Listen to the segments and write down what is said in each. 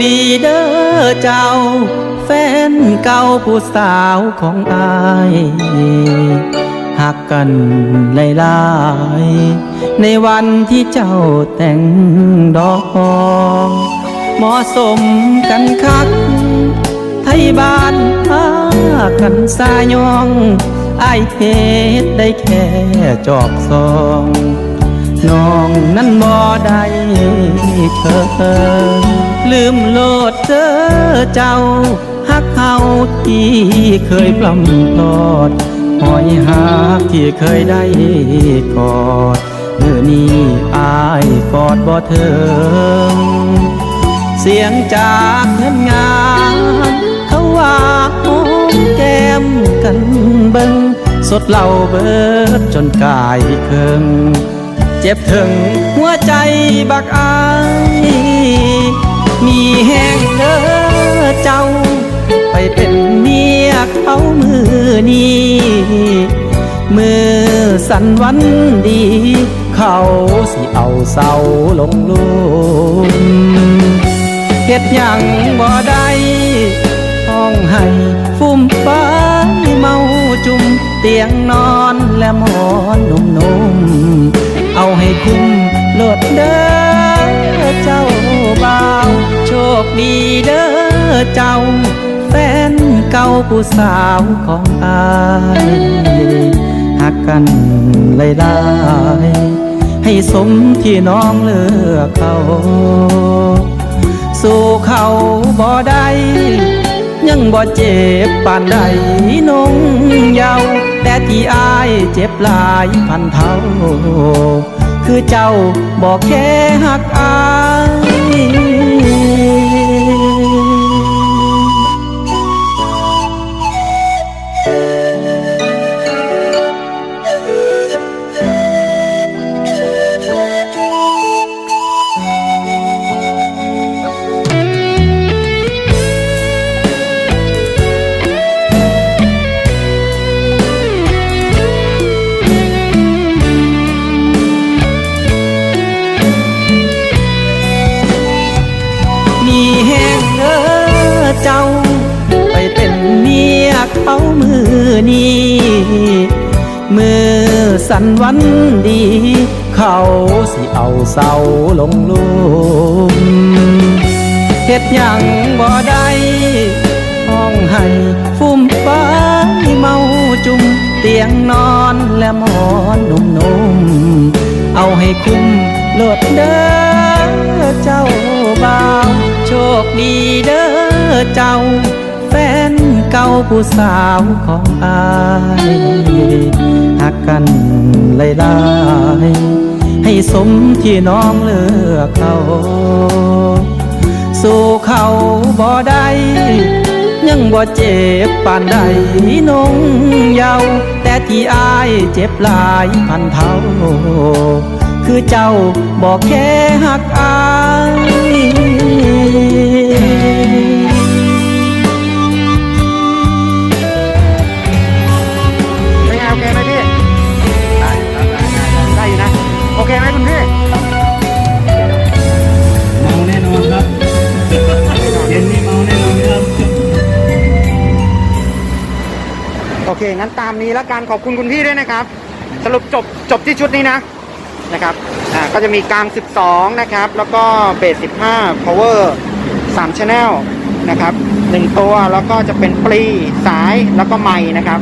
ดีเด้อเจ้า แฟนเก่าผู้สาวของอายหักกันหลายๆในวันที่เจ้าแต่งดอกเหมาะสมกันคัก ไทยบ้านพากันสายองอายเหตุได้แค่จอบซองน้องนั้นบ่ได้เธอ ลืมโลดเธอเจ้าฮักเฮาที่เคยปล้ำพลอดหอยหาที่เคยได้กอดเมื่อนี้อายกอดบ่เถิงเสียงจากเงินงานเขาว่าหอมแก้มกันเบิงสดเหล่าเบิดจนกายเคิงเจ็บถึงหัวใจบักอาย นี้มือสันวันดี เขาสิเอาเศร้าลงลุมเฮ็ดยังบ่ได้ห้องให้ฟุ่มฟ้าเมาจุ่มเตียงนอนและหมอนนุ่มๆเอาให้คุ้มโลดเด้อเจ้าบ่าว โชคดีเด้อเจ้า เก่าผู้สาวของอายหักกันหลายๆให้สมที่น้องเลือกเขา สู่เขาบ่ได้ยังบ่เจ็บปานใดนงเยาแต่ที่อายเจ็บหลายพันเท่า คือเจ้าบอกแค่หักอาย เจ้า ไปเป็นเมียเขามือนี้มือสันวันดี เขาสิเอาเศร้าลงลุมเฮ็ดยังบ่ได้ห้องให้ฟุ่มฟ้ายเมาจุ่มเตียงนอนและหมอนนุ่มๆเอาให้คุ้มโลดเด้อ เจ้าบ่าวโชคดีเด้อเจ้า แฟนเก่าผู้สาวของอายหักกันหลายๆให้สมที่น้องเลือกเขาสู่เขาบ่ได้ยังบ่เจ็บปานใดนงเยาวแต่ที่อายเจ็บหลายพันเท่า คือเจ้าบอกแค่หักอายเป็นไงโอเคไหมพี่ได้ครับได้อยู่นะโอเคไหมคุณพี่เมาแน่นอนครับเย็นนี้เมาแน่นอนครับโอเค งั้นตามนี้แล้วกันขอบคุณคุณพี่ด้วยนะครับ สรุปจบจบที่ชุดนี้นะ นะครับอ่าก็จะมีกลาง 12 นะครับ แล้วก็เบส 15 power 3 channel นะครับหนึ่งตัวแล้วก็จะเป็นปลีสายแล้วก็ไม้นะครับ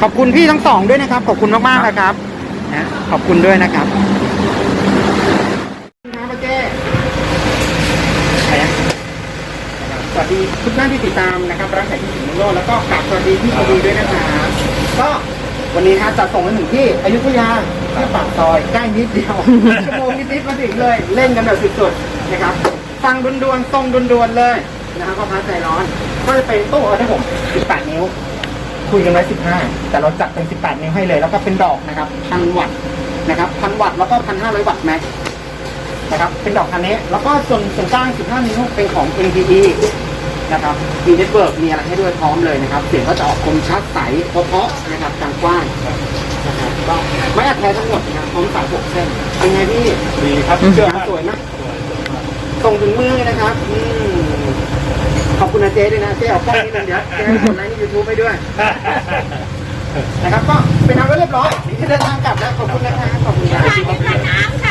ขอบคุณพี่ทั้งสองด้วยนะครับ ขอบคุณมากๆนะครับนะขอบคุณด้วยนะครับครับเจ๊ไปนะสวัสดีทุกท่านที่ติดตามนะครับร้านขายที่สิงห์โลดแล้วก็กลับสวัสดีที่พอดีด้วยนะครับก็ วันนี้ครับจะส่งมาถึงที่อยุธยาที่ปากซอยใกล้นิดเดียวชั่วโมงนิดๆมาถึงเลย เล่นกันแบบสุดๆนะครับฟังดวนๆทรงดวนๆเลยนะครับก็พักใจร้อน ก็จะเป็นตู้ออเดอร์ผม18 นิ้ว คุยกันไว้15 แต่เราจัดเป็น 18 นิ้วให้เลย แล้วก็เป็นดอกนะครับพันวัตต์นะครับพันวัตต์แล้วก็พันห้าร้อยวัตต์แม็กนะครับเป็นดอกคันนี้แล้วก็ส่วนส่วนกลาง 15 นิ้วเป็นของ NPE นะครับมีเน็ตเวิร์กมีอะไรให้ด้วยพร้อมเลยนะครับ เสียงก็จะออกคมชัดใสเพราะๆนะครับกลางกว้างนะครับก็ไม่อัดแท้ทั้งหมดนะครับพร้อมสาย6เส้นเป็นไงพี่ดีครับเชื่อมากสวยนะส่งถึงมือนะครับอืมคุณอาเจด้วยนะเจ๊เอากล้องนิดนึงเดี๋ยวเจ๊ให้กดไลค์ในยูทูบไปด้วยนะครับก็เป็นอันว่าเรียบร้อยนี่จะเดินทางกลับแล้วขอบคุณนะคะขอบคุณครับ